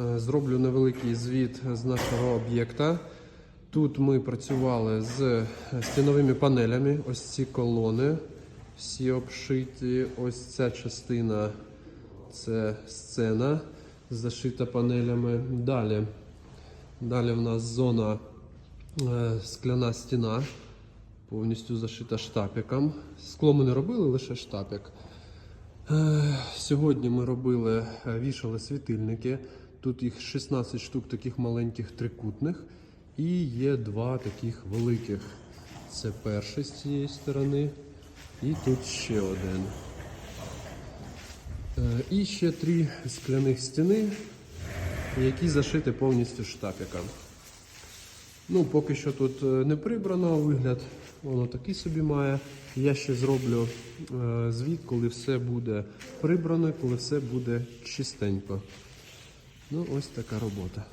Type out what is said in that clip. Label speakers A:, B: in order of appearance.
A: Е, Зроблю невеликий звіт з нашого об'єкта. Тут ми працювали з стіновими панелями. Ось ці колони, всі обшиті. Ось ця частина це сцена, зашита панелями. Далі, далі в нас зона е, скляна стіна, повністю зашита штапіком. Скло ми не робили, лише штапік. Е, Сьогодні ми робили, е, вішали світильники. Тут їх 16 штук таких маленьких трикутних. І є два таких великих. Це перший з цієї сторони. І тут ще один. Е, І ще три скляних стіни, які зашиті повністю штапіком. Ну, поки що тут е, не прибрано вигляд, воно такий собі має. Я ще зроблю е, звіт, коли все буде прибрано, коли все буде чистенько. Ну, ось така робота.